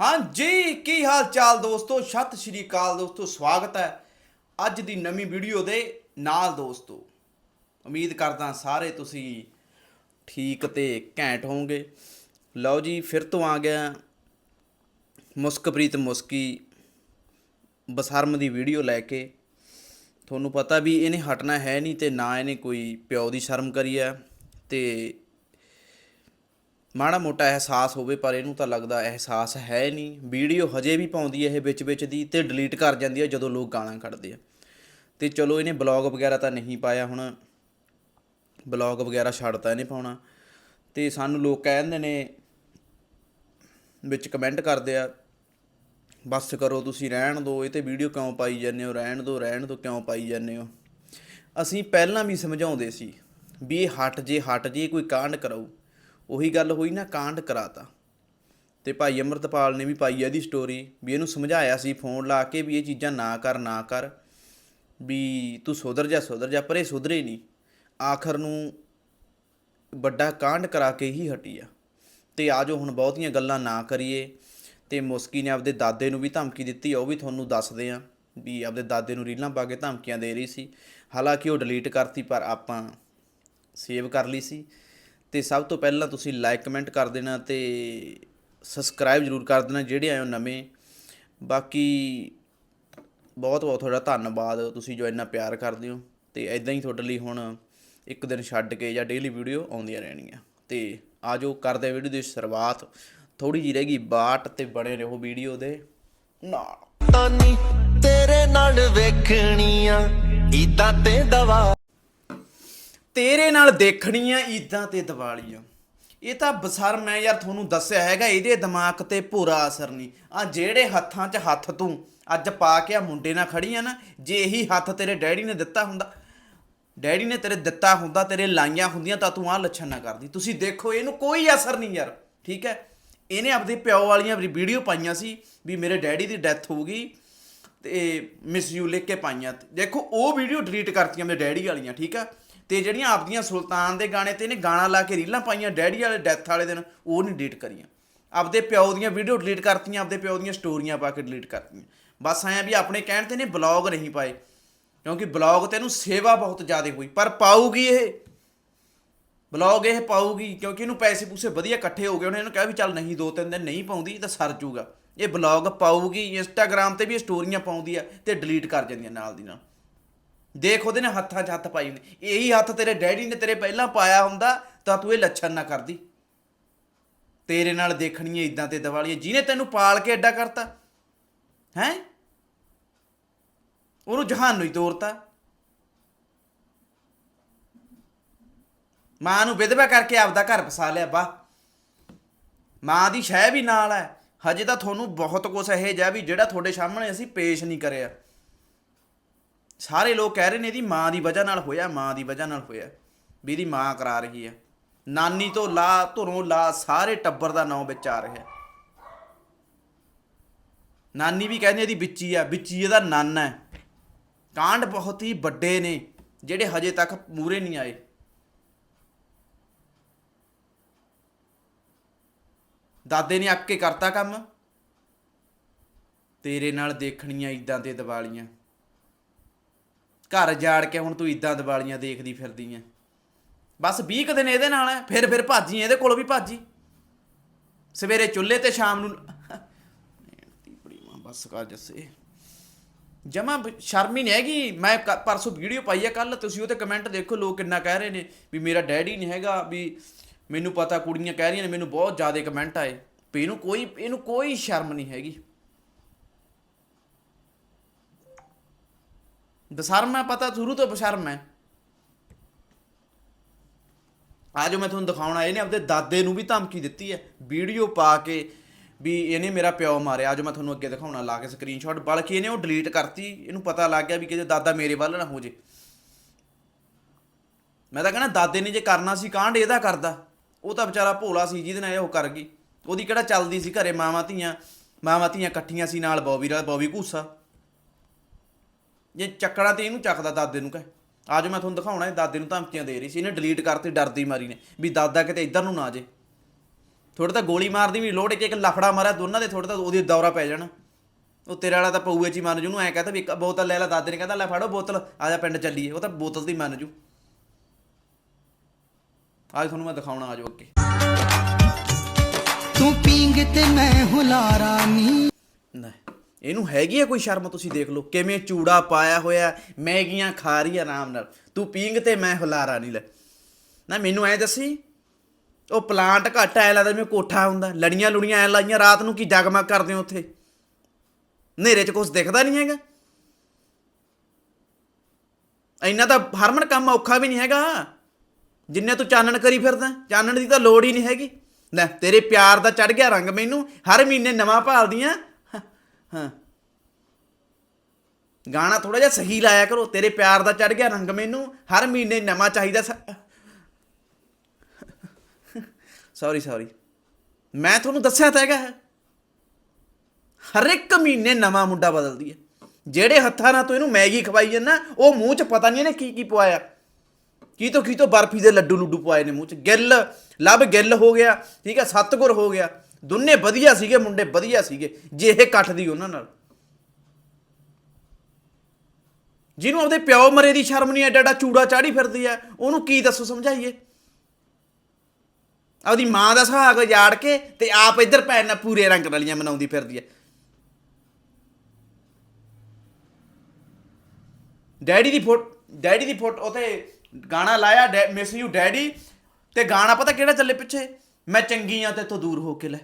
ਹਾਂਜੀ, ਕੀ ਹਾਲ ਚਾਲ ਦੋਸਤੋ? ਸਤਿ ਸ਼੍ਰੀ ਅਕਾਲ ਦੋਸਤੋ, ਸਵਾਗਤ ਹੈ ਅੱਜ ਦੀ ਨਵੀਂ ਵੀਡੀਓ ਦੇ ਨਾਲ ਦੋਸਤੋ। ਉਮੀਦ ਕਰਦਾ ਸਾਰੇ ਤੁਸੀਂ ਠੀਕ ਤੇ ਘੈਂਟ ਹੋਵੋਗੇ। ਲਓ ਜੀ, ਫਿਰ ਤੋਂ ਆ ਗਿਆ ਮੁਸਕਪ੍ਰੀਤ ਮੁਸਕੀ ਬਸਰਮ ਦੀ ਵੀਡੀਓ ਲੈ ਕੇ। ਤੁਹਾਨੂੰ ਪਤਾ ਵੀ ਇਹਨੇ ਹਟਣਾ ਹੈ ਨਹੀਂ ਤੇ ਨਾ ਇਹਨੇ ਕੋਈ ਪਿਓ ਦੀ ਸ਼ਰਮ ਕਰੀ ਹੈ ਤੇ ਮਾੜਾ ਮੋਟਾ ਅਹਿਸਾਸ ਹੋਵੇ, ਪਰ ਇਹਨੂੰ ਤਾਂ ਲੱਗਦਾ ਅਹਿਸਾਸ ਹੈ ਨਹੀਂ ਵੀਡੀਓ ਹਜੇ ਵੀ ਪਾਉਂਦੀ ਹੈ ਇਹ ਵਿੱਚ ਵਿੱਚ ਦੀ ਤੇ ਡਿਲੀਟ ਕਰ ਜਾਂਦੀ ਹੈ ਜਦੋਂ ਲੋਕ ਗਾਲਾਂ ਕੱਢਦੇ ਆ। ਤੇ ਚਲੋ ਇਹਨੇ ਬਲੌਗ ਵਗੈਰਾ ਤਾਂ ਨਹੀਂ ਪਾਇਆ ਹੁਣ। ਬਲੌਗ ਵਗੈਰਾ ਛੱਡਤਾ ਇਹਨੇ ਪਾਉਣਾ। ਤੇ ਸਾਨੂੰ ਲੋਕ ਕਹਿੰਦੇ ਨੇ ਵਿੱਚ ਕਮੈਂਟ ਕਰਦੇ ਆ, ਬਸ ਕਰੋ ਤੁਸੀਂ, ਰਹਿਣ ਦਿਓ ਇਹ ਤੇ ਵੀਡੀਓ ਕਿਉਂ ਪਾਈ ਜਾਂਦੇ ਹੋ? ਰਹਿਣ ਦਿਓ ਰਹਿਣ ਦਿਓ ਕਿਉਂ ਪਾਈ ਜਾਂਦੇ ਹੋ? ਅਸੀਂ ਪਹਿਲਾਂ ਵੀ ਸਮਝਾਉਂਦੇ ਸੀ ਵੀ ਇਹ ਹਟ ਜੇ ਹਟ ਜੇ ਕੋਈ ਕਾਂਡ ਕਰਾਊ। ਉਹੀ ਗੱਲ ਹੋਈ ਨਾ, ਕਾਂਡ ਕਰਾਤਾ। ਤੇ ਭਾਈ ਅਮਰਤਪਾਲ ਨੇ ਵੀ ਪਾਈ ਇਹਦੀ ਸਟੋਰੀ ਵੀ ਇਹਨੂੰ ਸਮਝਾਇਆ ਸੀ ਫੋਨ ਲਾ ਕੇ ਵੀ ਇਹ ਚੀਜ਼ਾਂ ਨਾ ਕਰ ਨਾ ਕਰ, ਵੀ ਤੂੰ ਸੁਧਰ ਜਾ ਸੁਧਰ ਜਾ, ਪਰ ਇਹ ਸੁਧਰੇ ਨਹੀਂ ਆਖਰ ਨੂੰ ਵੱਡਾ ਕਾਂਡ ਕਰਾ ਕੇ ਹੀ ਹਟੀ ਆ। ਤੇ ਆਜੋ ਹੁਣ ਬਹੁਤੀਆਂ ਗੱਲਾਂ ਨਾ ਕਰੀਏ। ਤੇ ਮੁਸਕੀ ਨੇ ਆਪਦੇ ਦਾਦੇ ਨੂੰ ਵੀ ਧਮਕੀ ਦਿੱਤੀ ਉਹ ਵੀ ਤੁਹਾਨੂੰ ਦੱਸਦੇ ਆ, ਵੀ ਆਪਦੇ ਦਾਦੇ ਨੂੰ ਰੀਲਾਂ ਪਾ ਕੇ ਧਮਕੀਆਂ ਦੇ ਰਹੀ ਸੀ। ਹਾਲਾਂਕਿ ਉਹ ਡਿਲੀਟ ਕਰਤੀ, ਪਰ ਆਪਾਂ ਸੇਵ ਕਰ ਲਈ ਸੀ। ਤੇ ਸਭ ਤੋਂ ਪਹਿਲਾਂ ਤੁਸੀਂ ਲਾਈਕ ਕਮੈਂਟ ਕਰ ਦੇਣਾ ਤੇ ਸਬਸਕ੍ਰਾਈਬ ਜ਼ਰੂਰ ਕਰ ਦੇਣਾ ਜਿਹੜੇ ਆਏ ਹੋ ਨਵੇਂ। ਬਾਕੀ ਬਹੁਤ ਬਹੁਤ ਤੁਹਾਡਾ ਧੰਨਵਾਦ, ਤੁਸੀਂ ਜੋ ਇੰਨਾ ਪਿਆਰ ਕਰਦੇ ਹੋ ਤੇ ਐਦਾਂ ਹੀ ਤੁਹਾਡੇ ਲਈ ਹੁਣ ਇੱਕ ਦਿਨ ਛੱਡ ਕੇ ਜਾਂ ਡੇਲੀ ਵੀਡੀਓ ਆਉਂਦੀਆਂ ਰਹਿਣਗੀਆਂ। ਤੇ ਆਜੋ ਕਰਦੇ ਵੀਡੀਓ ਦੀ ਸ਼ੁਰੂਆਤ। ਥੋੜੀ ਜੀ ਰਹਿ ਗਈ ਬਾਟ ਤੇ ਬਣੇ ਰਹੋ ਵੀਡੀਓ ਦੇ ਨਾਲ। ਤਾਨੀ ਤੇਰੇ ਨਾਲ ਵੇਖਣੀਆਂ ਇਦਾਂ ਤੇ ਦਵਾ ਤੇਰੇ ਨਾਲ ਦੇਖਣੀਆਂ ਈਦਾਂ ਤੇ ਦੀਵਾਲੀਆਂ। ਇਹ ਤਾਂ ਬਸਰ ਮੈਂ ਯਾਰ ਤੁਹਾਨੂੰ ਦੱਸਿਆ ਹੈਗਾ, ਇਹਦੇ ਦਿਮਾਗ ਤੇ ਪੂਰਾ ਅਸਰ ਨਹੀਂ। ਆ ਜਿਹੜੇ ਹੱਥਾਂ 'ਚ ਹੱਥ ਤੂੰ ਅੱਜ ਪਾ ਕੇ ਆ ਮੁੰਡੇ ਨਾਲ ਖੜੀ ਆ ਨਾ, ਜੇ ਇਹੀ ਹੱਥ ਤੇਰੇ ਡੈਡੀ ਨੇ ਦਿੱਤਾ ਹੁੰਦਾ, ਡੈਡੀ ਨੇ ਤੇਰੇ ਦਿੱਤਾ ਹੁੰਦਾ, ਤੇਰੇ ਲਾਈਆਂ ਹੁੰਦੀਆਂ ਤਾਂ ਤੂੰ ਆਹ ਲੱਛਣ ਨਾ ਕਰਦੀ। ਤੁਸੀਂ ਦੇਖੋ, ਇਹਨੂੰ ਕੋਈ ਅਸਰ ਨਹੀਂ ਯਾਰ, ਠੀਕ ਹੈ? ਇਹਨੇ ਆਪਦੇ ਪਿਓ ਵਾਲੀਆਂ ਵੀਡੀਓ ਪਾਈਆਂ ਸੀ ਵੀ ਮੇਰੇ ਡੈਡੀ ਦੀ ਡੈਥ ਹੋ ਗਈ ਤੇ ਮਿਸ ਯੂ ਲਿਖ ਕੇ ਪਾਈਆਂ। ਦੇਖੋ, ਉਹ ਵੀਡੀਓ ਡਿਲੀਟ ਕਰਤੀਆਂ ਮੇਰੇ ਡੈਡੀ ਵਾਲੀਆਂ, ਠੀਕ ਆ ਤੇ ਜਿਹੜੀਆਂ ਆਪਦੀਆਂ ਸੁਲਤਾਨ ਦੇ ਗਾਣੇ ਤੇ ਇਹਨੇ ਗਾਣਾ ਲਾ ਕੇ ਰੀਲਾਂ ਪਾਈਆਂ, ਡੈਡੀ ਵਾਲੇ ਡੈਥ ਵਾਲੇ ਦਿਨ, ਉਹ ਨਹੀਂ ਡਿਲੀਟ ਕਰੀਆਂ। ਆਪਦੇ ਪਿਓ ਦੀਆਂ ਵੀਡੀਓ ਡਿਲੀਟ ਕਰਤੀਆਂ, ਆਪਦੇ ਪਿਓ ਦੀਆਂ ਸਟੋਰੀਆਂ ਪਾ ਕੇ ਡਿਲੀਟ ਕਰਤੀਆਂ। ਬਸ ਆਇਆ ਵੀ ਆਪਣੇ ਕਹਿਣ ਤੇ ਨੇ ਬਲੌਗ ਨਹੀਂ ਪਾਏ, ਕਿਉਂਕਿ ਬਲੌਗ ਤੇ ਇਹਨੂੰ ਸੇਵਾ ਬਹੁਤ ਜ਼ਿਆਦਾ ਹੋਈ, ਪਰ ਪਾਊਗੀ ਇਹ। ਬਲੌਗ ਇਹ ਪਾਊਗੀ, ਕਿਉਂਕਿ ਇਹਨੂੰ ਪੈਸੇ ਪੂਸੇ ਵਧੀਆ ਇਕੱਠੇ ਹੋ ਗਏ, ਉਹਨੇ ਇਹਨੂੰ ਕਿਹਾ ਵੀ ਚੱਲ ਨਹੀਂ, ਦੋ ਤਿੰਨ ਦਿਨ ਨਹੀਂ ਪਾਉਂਦੀ ਤਾਂ ਸਰ ਜੂਗਾ। ਇਹ ਬਲੌਗ ਪਾਊਗੀ ਇੰਸਟਾਗ੍ਰam ਤੇ ਵੀ ਇਹ ਸਟੋਰੀਆਂ ਪਾਉਂਦੀ ਆ ਤੇ ਡਿਲੀਟ ਕਰ ਜਾਂਦੀਆਂ ਨਾਲ ਦੀ ਨਾਲ। ਦੇਖ ਉਹਦੇ ਨੇ ਹੱਥਾਂ 'ਚ ਹੱਥ ਪਾਈ ਹੁੰਦੇ। ਇਹੀ ਹੱਥ ਤੇਰੇ ਡੈਡੀ ਨੇ ਤੇਰੇ ਪਹਿਲਾਂ ਪਾਇਆ ਹੁੰਦਾ, ਤਾਂ ਤੂੰ ਇਹ ਲੱਛਣ ਨਾ ਕਰਦੀ। ਤੇਰੇ ਨਾਲ ਦੇਖਣੀ ਦੇਖਣੀਆਂ ਇਦਾਂ ਤੇ ਦੀਵਾਲੀ ਜਿਹਨੇ ਤੈਨੂੰ ਪਾਲ ਕੇ ਐਡਾ ਕਰਤਾ, ਹੈ? ਉਹਨੂੰ ਜਹਾਨ ਨੂੰ ਹੀ ਤੋਰਤਾ। ਮਾਂ ਨੂੰ ਵਿਧਵਾ ਕਰਕੇ ਆਪਦਾ ਘਰ ਵਸਾ ਲਿਆ ਬਾ ਮਾਂ ਦੀ ਸ਼ਹਿ ਵੀ ਨਾਲ ਹੈ। ਹਜੇ ਤਾਂ ਤੁਹਾਨੂੰ ਬਹੁਤ ਕੁਝ ਇਹ ਜਿਹਾ ਵੀ ਜਿਹੜਾ ਤੁਹਾਡੇ ਸਾਹਮਣੇ ਅਸੀਂ ਪੇਸ਼ ਨਹੀਂ ਕਰਿਆ। ਸਾਰੇ ਲੋਕ ਕਹਿ ਰਹੇ ਨੇ ਇਹਦੀ ਮਾਂ ਦੀ ਵਜ੍ਹਾ ਨਾਲ ਹੋਇਆ, ਮਾਂ ਦੀ ਵਜ੍ਹਾ ਨਾਲ ਹੋਇਆ, ਵੀ ਇਹਦੀ ਮਾਂ ਕਰਾ ਰਹੀ ਹੈ। ਨਾਨੀ ਤੋਂ ਲਾ, ਧੁਰੋਂ ਲਾ ਸਾਰੇ ਟੱਬਰ ਦਾ ਨਾਂ ਵਿੱਚ ਆ ਰਿਹਾ। ਨਾਨੀ ਵੀ ਕਹਿੰਦੀ ਇਹਦੀ ਵਿੱਚੀ ਆ, ਵਿੱਚੀ ਇਹਦਾ ਨਾਨਾ ਹੈ। ਕਾਂਡ ਬਹੁਤ ਹੀ ਵੱਡੇ ਨੇ, ਜਿਹੜੇ ਹਜੇ ਤੱਕ ਮੂਰੇ ਨਹੀਂ ਆਏ। ਦਾਦੇ ਨੇ ਅੱਕ ਕੇ ਕਰਤਾ ਕੰਮ। ਤੇਰੇ ਨਾਲ ਦੇਖਣੀਆਂ ਇਦਾਂ ਤੇ ਦੀਵਾਲੀਆਂ। ਘਰ ਜਾੜ ਕੇ ਹੁਣ ਤੂੰ ਇਦਾਂ ਦੀਵਾਲੀਆਂ ਦੇਖਦੀ ਫਿਰਦੀ ਐ। ਬਸ 20 ਕੁ ਦਿਨ ਇਹਦੇ ਨਾਲ ਐ, ਫਿਰ ਫਿਰ ਭਾਜੀ ਇਹਦੇ ਕੋਲ ਵੀ ਭਾਜੀ। ਸਵੇਰੇ ਚੁੱਲ੍ਹੇ ਤੇ ਸ਼ਾਮ ਨੂੰ ਬੜੀ ਮਾਂ, ਬਸ ਕਰ ਜੱਸੇ। ਜਮਾ ਸ਼ਰਮ ਹੀ ਨਹੀਂ ਹੈਗੀ। ਮੈਂ ਕ- ਪਰਸੋਂ ਵੀਡੀਓ ਪਾਈ ਹੈ ਕੱਲ ਤੁਸੀਂ ਉਹਤੇ ਕਮੈਂਟ ਦੇਖੋ, ਲੋਕ ਕਿੰਨਾ ਕਹਿ ਰਹੇ ਨੇ ਵੀ ਮੇਰਾ ਡੈਡੀ ਨਹੀਂ ਹੈਗਾ, ਵੀ ਮੈਨੂੰ ਪਤਾ ਕੁੜੀਆਂ ਕਹਿ ਰਹੀਆਂ ਨੇ, ਮੈਨੂੰ ਬਹੁਤ ਜ਼ਿਆਦਾ ਕਮੈਂਟ ਆਏ। ਵੀ ਇਹਨੂੰ ਕੋਈ ਇਹਨੂੰ ਕੋਈ ਸ਼ਰਮ ਨਹੀਂ ਹੈਗੀ। ਬਸ਼ਰਮ ਹੈ, ਪਤਾ ਸ਼ੁਰੂ ਤੋਂ ਬਸ਼ਰਮ ਹੈ। ਆ ਜੋ ਮੈਂ ਤੁਹਾਨੂੰ ਦਿਖਾਉਣਾ ਇਹਨੇ ਆਪਦੇ ਦਾਦੇ ਨੂੰ ਵੀ ਧਮਕੀ ਦਿੱਤੀ ਹੈ। ਵੀਡੀਓ ਪਾ ਕੇ ਵੀ ਇਹਨੇ ਮੇਰਾ ਪਿਓ ਮਾਰਿਆ। ਆਜੋ ਮੈਂ ਤੁਹਾਨੂੰ ਅੱਗੇ ਦਿਖਾਉਣਾ, ਲਾ ਕੇ ਸਕਰੀਨਸ਼ਾਟ ਬਲਕਿ ਇਹਨੇ ਉਹ ਡਿਲੀਟ ਕਰਤੀ। ਇਹਨੂੰ ਪਤਾ ਲੱਗ ਗਿਆ ਵੀ ਕਿਤੇ ਦਾਦਾ ਮੇਰੇ ਵੱਲ ਨਾ ਹੋ ਜੇ। ਮੈਂ ਤਾਂ ਕਹਿੰਦਾ, ਦਾਦੇ ਨੇ ਜੇ ਕਰਨਾ ਸੀ, ਕਾਂਡ ਇਹਦਾ ਕਰਦਾ। ਉਹ ਤਾਂ ਵਿਚਾਰਾ ਭੋਲਾ ਸੀ, ਜਿਹਦੇ ਨਾਲ ਇਹ ਉਹ ਕਰ ਗਈ। ਉਹਦੀ ਕਿਹੜਾ ਚੱਲਦੀ ਸੀ ਘਰੇ? ਮਾਵਾਂ ਧੀਆਂ ਮਾਵਾਂ ਧੀਆਂ ਇਕੱਠੀਆਂ ਸੀ ਨਾਲ, ਬੌਬੀ ਨਾਲ, ਬੌਬੀ ਘੂਸਾ ਜੇ ਚੱਕਣਾ ਤੇ ਇਹਨੂੰ ਚੱਕਦਾ ਦਾਦੇ ਨੂੰ ਕਹੇ। ਆਜੋ ਮੈਂ ਤੁਹਾਨੂੰ ਦਿਖਾਉਣਾ ਇਹ ਦਾਦੇ ਨੂੰ ਧਮਕੀਆਂ ਦੇ ਰਹੀ ਸੀ। ਇਹਨੇ ਡਿਲੀਟ ਕਰਤੀ ਡਰਦੀ ਮਾਰੀ ਨੇ ਵੀ ਦਾਦਾ ਕਿਤੇ ਇੱਧਰ ਨੂੰ ਨਾ ਜੇ। ਥੋੜਾ ਤਾਂ ਗੋਲੀ ਮਾਰਦੀ ਵੀ ਲੋੜ ਇੱਕ ਇੱਕ ਲਫੜਾ ਮਾਰਿਆ ਦੋਨਾਂ ਦੇ ਥੋੜਾ ਤਾਂ ਉਹਦੀ ਦੌਰਾ ਪੈ ਜਾਣਾ। ਉਹ ਤੇਰੇ ਵਾਲਾ ਤਾਂ ਪਊਏ ਚ ਹੀ ਮੰਨ ਜੂ ਨੂੰ ਐ ਕਹਤਾ ਵੀ ਇੱਕ ਬੋਤਲ ਲੈ ਲੈ ਦਾਦੇ ਨੇ ਕਹਿੰਦਾ ਲੈ ਫੜੋ ਬੋਤਲ ਆ ਜਾ ਪਿੰਡ ਚੱਲੀਏ। ਉਹ ਤਾਂ ਬੋਤਲ ਦੀ ਮੰਨ ਜੂ। ਅੱਜ ਤੁਹਾਨੂੰ ਮੈਂ ਦਿਖਾਉਣਾ ਆ ਜਾਓ ਅੱਗੇ ਤੂੰ ਪੀਂਗ ਤੇ ਮੈਂ ਹੁਲਾਰਾ ਨੀ। ਨਾ। ਇਹਨੂੰ ਹੈਗੀ ਆ ਕੋਈ ਸ਼ਰਮ? ਤੁਸੀਂ ਦੇਖ ਲਓ, ਕਿਵੇਂ ਚੂੜਾ ਪਾਇਆ ਹੋਇਆ, ਮੈਗੀਆਂ ਖਾ ਰਹੀ ਆ ਆਰਾਮ ਨਾਲ। ਤੂੰ ਪੀਂਗ ਤੇ ਮੈਂ ਹੁਲਾਰਾ ਨਹੀਂ ਲੈ। ਨਾ ਮੈਨੂੰ ਐ ਦੱਸੀ, ਉਹ ਪਲਾਂਟ ਘੱਟ ਐ ਲੱਗਦਾ ਜਿਵੇਂ ਕੋਠਾ ਹੁੰਦਾ। ਲੜੀਆਂ ਲੁੜੀਆਂ ਐ ਲਾਈਆਂ, ਰਾਤ ਨੂੰ ਕੀ ਜਗਮਗ ਕਰਦੇ ਹੋ ਉੱਥੇ? ਹਨੇਰੇ 'ਚ ਕੁਝ ਦਿਖਦਾ ਨਹੀਂ ਹੈਗਾ। ਇੰਨਾ ਤਾਂ ਹਰਮਨ ਕੰਮ ਔਖਾ ਵੀ ਨਹੀਂ ਹੈਗਾ। ਜਿੰਨੇ ਤੂੰ ਚਾਨਣ ਕਰੀ ਫਿਰਦਾ, ਚਾਨਣ ਦੀ ਤਾਂ ਲੋੜ ਹੀ ਨਹੀਂ ਹੈਗੀ। ਲੈ, ਤੇਰੇ ਪਿਆਰ ਦਾ ਚੜ ਗਿਆ ਰੰਗ ਮੈਨੂੰ। ਹਰ ਮਹੀਨੇ ਨਵਾਂ ਭਾਲਦੀਆਂ ਹਾਂ, ਗਾਣਾ ਥੋੜਾ ਜਿਹਾ ਸਹੀ ਲਾਇਆ ਕਰੋ ਤੇਰੇ ਪਿਆਰ ਦਾ ਚੜ ਗਿਆ ਰੰਗ ਮੈਨੂੰ ਹਰ ਮਹੀਨੇ ਨਵਾਂ ਚਾਹੀਦਾ ਸੌਰੀ ਸੌਰੀ ਮੈਂ ਤੁਹਾਨੂੰ ਦੱਸਿਆ ਤਾਂ ਹੈਗਾ ਹਰ ਇੱਕ ਮਹੀਨੇ ਨਵਾਂ ਮੁੰਡਾ ਬਦਲਦੀ ਹੈ। ਜਿਹੜੇ ਹੱਥਾਂ ਨਾਲ ਤੂੰ ਇਹਨੂੰ ਮੈਗੀ ਖਵਾਈ ਜਾਂਦਾ ਉਹ ਮੂੰਹ 'ਚ ਪਤਾ ਨਹੀਂ ਇਹਨੇ ਕੀ ਕੀ ਪਵਾਇਆ। ਕੀ ਤੋਂ ਕੀ ਤੋਂ ਬਰਫੀ ਦੇ ਲੱਡੂ ਲੁੱਡੂ ਪਵਾਏ ਨੇ ਮੂੰਹ 'ਚ। ਗਿੱਲ ਲਵ ਗਿੱਲ ਹੋ ਗਿਆ ਠੀਕ ਹੈ ਸਤਗੁਰ ਹੋ ਗਿਆ। ਦੋਨੇ ਵਧੀਆ ਸੀਗੇ, ਮੁੰਡੇ ਵਧੀਆ ਸੀਗੇ, ਜੇ ਇਹ ਕੱਟਦੀ ਉਹਨਾਂ ਨਾਲ। ਜਿਹਨੂੰ ਆਪਦੇ ਪਿਓ ਮਰੇ ਦੀ ਸ਼ਰਮ ਨਹੀਂ ਐਡਾ ਐਡਾ ਚੂੜਾ ਚਾੜੀ ਫਿਰਦੀ ਐ ਉਹਨੂੰ ਕੀ ਦੱਸੋ, ਸਮਝਾਈਏ? ਆਪਦੀ ਮਾਂ ਦਾ ਸੁਹਾਗ ਜਾੜ ਕੇ ਤੇ ਆਪ ਇੱਧਰ ਭੈਣ ਨਾਲ ਪੂਰੇ ਰੰਗ ਰਲੀਆਂ ਮਨਾਉਂਦੀ ਫਿਰਦੀ ਐ ਡੈਡੀ ਦੀ ਫੋਟ, ਡੈਡੀ ਦੀ ਫੋਟੋ ਉਤੇ ਗਾਣਾ ਲਾਇਆ ਮਿਸ ਯੂ ਡੈਡੀ। ਤੇ ਗਾਣਾ ਪਤਾ ਕਿਹੜਾ ਚੱਲੇ ਪਿੱਛੇ? ਮੈਂ ਚੰਗੀ ਆ ਤੇ ਤੂੰ ਦੂਰ ਹੋ ਕੇ ਲੈ।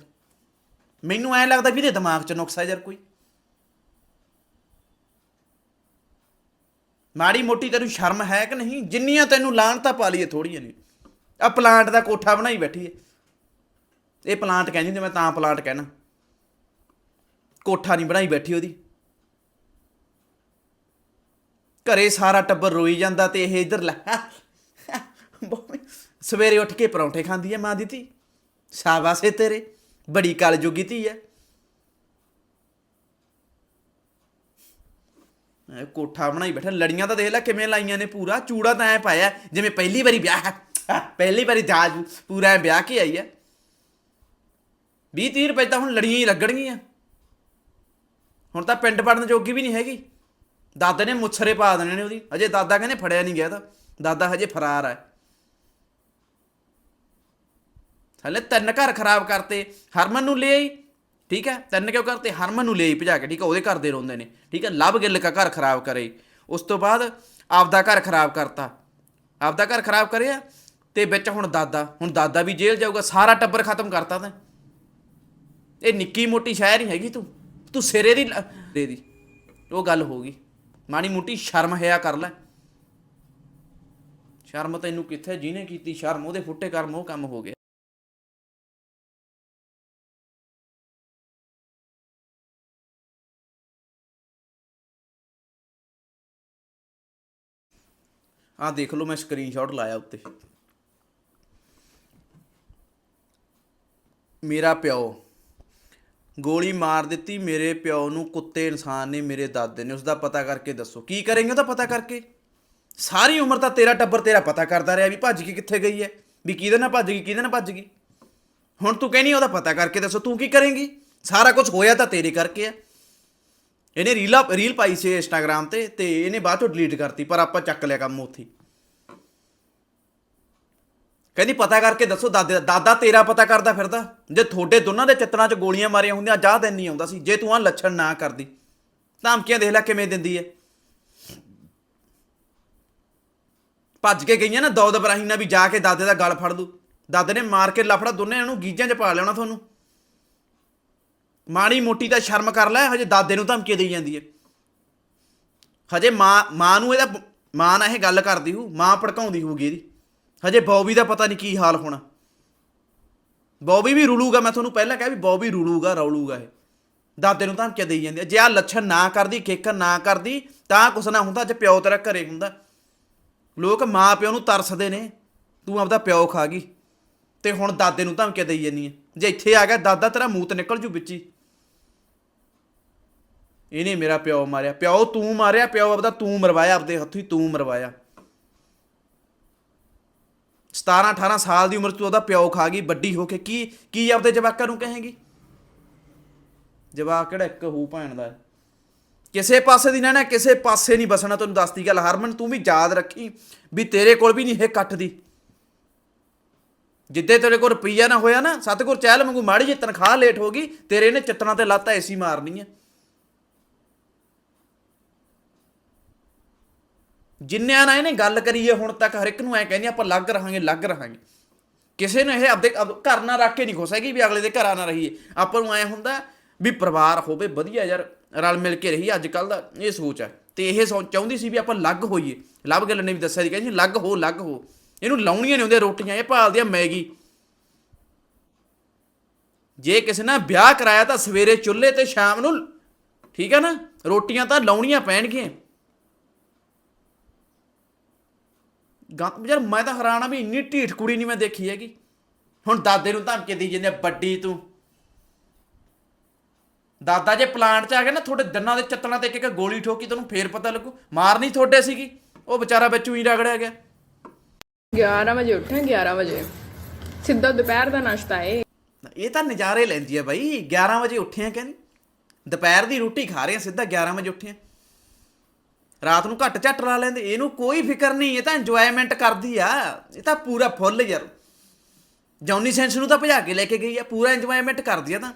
ਮੈਨੂੰ ਐ ਲੱਗਦਾ ਵੀ ਇਹਦੇ ਦਿਮਾਗ 'ਚ ਨੁਕਸ ਹੈ ਯਾਰ ਕੋਈ। ਮਾੜੀ ਮੋਟੀ ਤੈਨੂੰ ਸ਼ਰਮ ਹੈ ਕਿ ਨਹੀਂ? ਜਿੰਨੀਆਂ ਤੈਨੂੰ ਲਾਣ ਤਾਂ ਪਾ ਲਈਏ ਥੋੜੀਆਂ ਨਹੀਂ ਆ ਪਲਾਂਟ ਦਾ ਕੋਠਾ ਬਣਾਈ ਬੈਠੀ ਹੈ ਇਹ ਪਲਾਂਟ ਕਹਿੰਦੀ ਤੇ ਮੈਂ ਤਾਂ ਪਲਾਂਟ ਕਹਿਣਾ। ਕੋਠਾ ਨਹੀਂ ਬਣਾਈ ਬੈਠੀ ਉਹਦੀ। ਘਰੇ ਸਾਰਾ ਟੱਬਰ ਰੋਈ ਜਾਂਦਾ ਤੇ ਇਹ ਇਧਰ ਲੈ। ਸਵੇਰੇ ਉੱਠ ਕੇ ਪਰੌਂਠੇ ਖਾਂਦੀ ਹੈ ਮਾਂ ਦੀ ਧੀ। ਸ਼ਾਬਾਸ਼ ਏ ਤੇਰੇ, ਬੜੀ ਕਲ ਧੀ ਹੈ ਇਹ ਕੋਠਾ ਬਣਾਈ ਬੈਠਾ, ਲੜੀਆਂ ਤਾਂ ਦੇਖ ਲੈ ਕਿਵੇਂ ਲਾਈਆਂ ਨੇ ਪੂਰਾ, ਚੂੜਾ ਤਾਂ ਐ ਪਾਇਆ, ਜਿਵੇਂ ਪਹਿਲੀ ਵਾਰੀ ਵਿਆਹ ਪਹਿਲੀ ਵਾਰੀ ਦਾਜ, ਪੂਰਾ ਐਂ ਵਿਆਹ ਕੇ ਆਈ ਹੈ 20 30 ਰੁਪਏ ਤਾਂ ਹੁਣ ਲੜੀਆਂ ਹੀ ਲੱਗਣਗੀਆਂ। ਹੁਣ ਤਾਂ ਪਿੰਡ ਪੜਨ ਜੋਗੀ ਵੀ ਨਹੀਂ ਹੈਗੀ। ਦਾਦੇ ਨੇ ਮੁੱਛਰੇ ਪਾ ਦੇਣੇ ਨੇ ਉਹਦੀ, ਅਜੇ ਦਾਦਾ ਕਹਿੰਦੇ ਫੜਿਆ ਨਹੀਂ ਗਿਆ ਤਾਂ, ਦਾਦਾ ਹਜੇ ਫਰਾਰ ਹੈ ਹਲੇ ਤਿੰਨ ਘਰ ਖਰਾਬ ਕਰਤੇ, ਹਰਮਨ ਨੂੰ ਲੈ ਆਈ ਠੀਕ ਹੈ? ਤਿੰਨ ਕਿਉਂ ਕਰਤੇ? ਹਰਮਨ ਨੂੰ ਲੈ ਆਈ ਭਜਾ ਕੇ, ਠੀਕ ਹੈ? ਉਹਦੇ ਘਰ ਦੇ ਰੋਂਦੇ ਨੇ, ਠੀਕ ਹੈ? ਲਵ ਗਿੱਲ ਦਾ ਘਰ ਖਰਾਬ ਕਰੇ। ਉਸ ਤੋਂ ਬਾਅਦ ਆਪਦਾ ਘਰ ਖਰਾਬ ਕਰਤਾ। ਆਪਦਾ ਘਰ ਖਰਾਬ ਕਰਿਆ ਤੇ ਵਿੱਚ ਹੁਣ ਦਾਦਾ ਹੁਣ ਦਾਦਾ ਵੀ ਜੇਲ੍ਹ ਜਾਊਗਾ, ਸਾਰਾ ਟੱਬਰ ਖਤਮ ਕਰਤਾ ਤਾਂ। ਇਹ ਨਿੱਕੀ ਮੋਟੀ ਸ਼ਾਇਰ ਹੀ ਹੈਗੀ ਤੂੰ। ਤੂੰ ਸਿਰੇ ਦੀ ਲ- ਦੇ ਦੀ। ਉਹ ਗੱਲ ਹੋ ਗਈ। ਮਾੜੀ ਮੋਟੀ ਸ਼ਰਮ ਹਿਆ ਕਰ ਲੈ। ਸ਼ਰਮ ਤੈਨੂੰ ਕਿੱਥੇ? ਜਿਹਨੇ ਕੀਤੀ ਸ਼ਰਮ, ਉਹਦੇ ਫੁੱਟੇ ਕਰਮ, ਉਹ ਕੰਮ ਹੋ ਗਿਆ। ਆਹ ਦੇਖ ਲਓ, ਮੈਂ ਸਕਰੀਨਸ਼ਾਟ ਲਾਇਆ ਉੱਤੇ। ਮੇਰਾ ਪਿਓ। ਗੋਲੀ ਮਾਰ ਦਿੱਤੀ, ਮੇਰੇ ਪਿਓ ਨੂੰ ਕੁੱਤੇ ਇਨਸਾਨ ਨੇ ਮੇਰੇ ਦਾਦੇ ਨੇ ਉਸ ਦਾ ਪਤਾ ਕਰਕੇ ਦੱਸੋ। ਕੀ ਕਰੇਂਗੇ ਉਹਦਾ ਪਤਾ ਕਰਕੇ? ਸਾਰੀ ਉਮਰ ਤਾਂ ਤੇਰਾ ਟੱਬਰ ਤੇਰਾ ਪਤਾ ਕਰਦਾ ਰਿਹਾ ਵੀ ਭੱਜ ਕੇ ਕਿੱਥੇ ਗਈ ਹੈ, ਵੀ ਕਿਹਦੇ ਨਾਲ ਭੱਜ ਗਈ, ਕਿਹਦੇ ਨਾਲ ਭੱਜ ਗਈ। ਹੁਣ ਤੂੰ ਕਹਿੰਦੀ ਉਹਦਾ ਪਤਾ ਕਰਕੇ ਦੱਸੋ, ਤੂੰ ਕੀ ਕਰੇਂਗੀ? ਸਾਰਾ ਕੁਝ ਹੋਇਆ ਤਾਂ ਤੇਰੇ ਕਰਕੇ ਆ। ਇਹਨੇ ਰੀਲ ਰੀਲ ਪਾਈ ਸੀ ਇੰਸਟਾਗ੍ਰam ਤੇ ਤੇ ਇਹਨੇ ਬਾਅਦ ਚੋਂ ਡਿਲੀਟ ਕਰਤੀ, ਪਰ ਆਪਾਂ ਚੱਕ ਲਿਆ ਕੰਮ ਉੱਥੇ ਕਹਿੰਦੀ, ਪਤਾ ਕਰਕੇ ਦੱਸੋ, ਦਾਦੇ ਦਾਦਾ ਤੇਰਾ ਪਤਾ ਕਰਦਾ ਫਿਰਦਾ? ਜੇ ਤੁਹਾਡੇ ਦੋਨਾਂ ਦੇ ਚਿੱਤਰਾਂ 'ਚ ਗੋਲੀਆਂ ਮਾਰੀਆਂ ਹੁੰਦੀਆਂ, ਜਾ ਦਿਨ ਨਹੀਂ ਆਉਂਦਾ ਸੀ, ਜੇ ਤੂੰ ਆ ਲੱਛਣ ਨਾ ਕਰਦੀ। ਧਮਕੀਆਂ ਦੇਖ ਲੈ ਕਿਵੇਂ ਦਿੰਦੀ ਹੈ ਭੱਜ ਕੇ ਗਈਆਂ ਨਾ ਦੌਦ ਬਰਾਹੀਨਾ ਵੀ ਜਾ ਕੇ ਦਾਦੇ ਦਾ ਗਲ ਫੜ ਦੂ ਦਾਦੇ ਨੇ ਮਾਰ ਕੇ ਲਫੜਾ ਦੋਨੇ ਨੂੰ ਗੀਜਾਂ 'ਚ ਪਾ ਲੈਣਾ ਤੁਹਾਨੂੰ। ਮਾੜੀ ਮੋਟੀ ਤਾਂ ਸ਼ਰਮ ਕਰ ਲੈ, ਹਜੇ ਦਾਦੇ ਨੂੰ ਧਮਕੀ ਦੇਈ ਜਾਂਦੀ ਹੈ ਹਜੇ ਮਾਂ ਮਾਂ ਨੂੰ ਇਹਦਾ ਮਾਂ ਨਾਲ ਇਹ ਗੱਲ ਕਰਦੀ ਹੂ, ਮਾਂ ਭੜਕਾਉਂਦੀ ਹੋਊਗੀ ਇਹਦੀ। ਹਜੇ ਬੌਬੀ ਦਾ ਪਤਾ ਨਹੀਂ ਕੀ ਹਾਲ ਹੋਣਾ। ਬੌਬੀ ਵੀ ਰੁਲੂਗਾ, ਮੈਂ ਤੁਹਾਨੂੰ ਪਹਿਲਾਂ ਕਿਹਾ ਵੀ ਬੌਬੀ ਰੁਲੂਗਾ, ਰੌਲੂਗਾ ਇਹ। ਦਾਦੇ ਨੂੰ ਧਮਕੀ ਦੇਈ ਜਾਂਦੀ ਹੈ ਜੇ ਆ ਲੱਛਣ ਨਾ ਕਰਦੀ ਕੇਕਰ ਨਾ ਕਰਦੀ, ਤਾਂ ਕੁਛ ਨਾ ਹੁੰਦਾ, ਅੱਜ ਪਿਓ ਤੇਰਾ ਘਰੇ ਹੁੰਦਾ। ਲੋਕ ਮਾਂ ਪਿਓ ਨੂੰ ਤਰਸਦੇ ਨੇ, ਤੂੰ ਆਪਦਾ ਪਿਓ ਖਾ ਗਈ। ਤੇ ਹੁਣ ਦਾਦੇ ਨੂੰ ਧਮਕੀਆਂ ਦੇਈ ਜਾਂਦੀ ਹੈ ਜੇ ਇੱਥੇ ਆ ਗਿਆ, ਦਾਦਾ ਤੇਰਾ ਮੂਤ ਨਿਕਲ ਜੂ ਵਿੱਚ ਹੀ। ਇਹਨੇ ਮੇਰਾ ਪਿਓ ਮਾਰਿਆ। ਪਿਓ, ਤੂੰ ਮਾਰਿਆ, ਪਿਓ ਆਪਦਾ ਤੂੰ ਮਰਵਾਇਆ, ਆਪਦੇ ਹੱਥੋਂ ਹੀ ਤੂੰ ਮਰਵਾਇਆ। 17 18 ਸਾਲ ਦੀ ਉਮਰ 'ਚ ਉਹਦਾ ਪਿਓ ਖਾ ਗਈ, ਵੱਡੀ ਹੋ ਕੇ। ਕੀ ਕੀ ਆਪਦੇ ਜਵਾਕਾਂ ਨੂੰ ਕਹੇਗੀ? ਜਵਾਕ ਕਿਹੜਾ ਇੱਕ ਹੂ ਭੈਣ ਦਾ ਕਿਸੇ ਪਾਸੇ ਦੀ ਨਾ ਨਾ ਕਿਸੇ ਪਾਸੇ ਨਹੀਂ ਬਸਣਾ, ਤੈਨੂੰ ਦੱਸਦੀ ਗੱਲ। ਹਰਮਨ, ਤੂੰ ਵੀ ਯਾਦ ਰੱਖੀ ਵੀ ਤੇਰੇ ਕੋਲ ਵੀ ਨਹੀਂ ਇਹ ਕੱਟ ਦੀ। ਜਿੱਦੇ ਤੇਰੇ ਕੋਲ ਰੁਪਈਆ ਨਾ ਹੋਇਆ ਨਾ, ਸਤਗੁਰ ਚਹਿਲ ਵਾਂਗੂ ਮਾੜੀ ਜਿਹੀ ਤਨਖਾਹ ਲੇਟ ਹੋ ਗਈ, ਤੇਰੇ ਨੇ ਚਿੱਤਣਾ ਤੇ ਲੱਤ ਐਸੀ ਮਾਰਨੀ ਹੈ। ਜਿੰਨਿਆਂ ਨਾਲ ਇਹਨੇ ਗੱਲ ਕਰੀ ਹੈ ਹੁਣ ਤੱਕ ਹਰ ਇੱਕ ਨੂੰ ਐ ਕਹਿੰਦੀ ਆਪਾਂ ਲੱਗ ਰਹਾਂਗੇ ਲੱਗ ਰਹਾਂਗੇ। ਕਿਸੇ ਨੂੰ ਇਹ ਆਪਦੇ ਘਰ ਨਾ ਰੱਖ ਕੇ ਨਹੀਂ ਖੁਸ਼ ਹੈਗੀ ਵੀ ਅਗਲੇ ਦੇ ਘਰਾਂ ਨਾ ਰਹੀਏ। ਆਪਾਂ ਨੂੰ ਐ ਹੁੰਦਾ ਵੀ ਪਰਿਵਾਰ ਹੋਵੇ ਵਧੀਆ ਯਾਰ, ਰਲ ਮਿਲ ਕੇ ਰਹੀ ਅੱਜ ਕੱਲ ਦਾ ਇਹ ਸੋਚ ਹੈ ਤੇ ਇਹ ਸੋਚ ਚਾਹੁੰਦੀ ਸੀ ਵੀ ਆਪਾਂ ਲੱਗ ਹੋਈਏ। ਲਵ ਗੱਲ ਨੇ ਵੀ ਦੱਸਿਆ ਸੀ, ਕਹਿੰਦੀ ਲੱਗ ਹੋ ਲੱਗ ਹੋ। ਇਹਨੂੰ ਲਾਉਣੀਆਂ ਨਹੀਂ ਹੁੰਦੀਆਂ ਰੋਟੀਆਂ, ਇਹ ਭਾਲਦੀ ਆ ਮੈਗੀ। ਜੇ ਕਿਸੇ ਨਾਲ ਵਿਆਹ ਕਰਾਇਆ ਤਾਂ ਸਵੇਰੇ ਚੁੱਲ੍ਹੇ ਤੇ ਸ਼ਾਮ ਨੂੰ, ਠੀਕ ਹੈ ਨਾ, ਰੋਟੀਆਂ ਤਾਂ ਲਾਉਣੀਆਂ ਪੈਣਗੀਆਂ। ਗੰਦ ਯਾਰ ਮੈਂ ਤਾਂ ਹੈਰਾਨ ਆ ਵੀ ਇੰਨੀ ਢੀਠ ਕੁੜੀ ਨਹੀਂ ਮੈਂ ਦੇਖੀ ਹੈਗੀ। ਹੁਣ ਦਾਦੇ ਨੂੰ ਧਮਕੀ ਦੀ ਜਾਂਦੇ ਵੱਡੀ ਤੂੰ। ਦਾਦਾ ਜੇ ਪਲਾਂਟ 'ਚ ਆ ਗਿਆ ਨਾ ਤੁਹਾਡੇ ਦੰਨਾਂ ਦੇ ਚੱਤਣਾ ਤੇ ਇੱਕ ਇੱਕ ਗੋਲੀ ਠੋਕੀ ਤੈਨੂੰ ਫੇਰ ਪਤਾ ਲੱਗੂ। ਮਾਰਨੀ ਤੁਹਾਡੇ ਸੀਗੀ। ਉਹ ਵਿਚਾਰਾ ਵਿੱਚ ਹੀ ਰਗੜਿਆ ਗਿਆ। 11 ਵਜੇ ਉੱਠੇ 11 ਵਜੇ। ਸਿੱਧਾ ਦੁਪਹਿਰ ਦਾ ਨਾਸ਼ਤਾ ਏ। ਇਹ ਤਾਂ ਨਜ਼ਾਰੇ ਲੈਂਦੀ ਆ ਬਾਈ। 11 ਵਜੇ ਉੱਠੇ ਆ ਕਹਿੰਦੀ। ਦੁਪਹਿਰ ਦੀ ਰੋਟੀ ਖਾ ਰਹੇ ਆ ਸਿੱਧਾ 11 ਵਜੇ ਉੱਠੇ ਆ। ਰਾਤ ਨੂੰ ਘੱਟ ਝੱਟ ਲਾ ਲੈਂਦੇ, ਇਹਨੂੰ ਕੋਈ ਫਿਕਰ ਨਹੀਂ, ਇਹ ਤਾਂ ਇੰਜੋਇਮੈਂਟ ਕਰਦੀ ਆ, ਇਹ ਤਾਂ ਪੂਰਾ ਫੁੱਲ ਯਾਰ। ਜੌਨੀ ਸੈਂਸ ਨੂੰ ਤਾਂ ਭਜਾ ਕੇ ਲੈ ਕੇ ਗਈ ਆ, ਪੂਰਾ ਇੰਜੋਇਮੈਂਟ ਕਰਦੀ ਆ ਤਾਂ।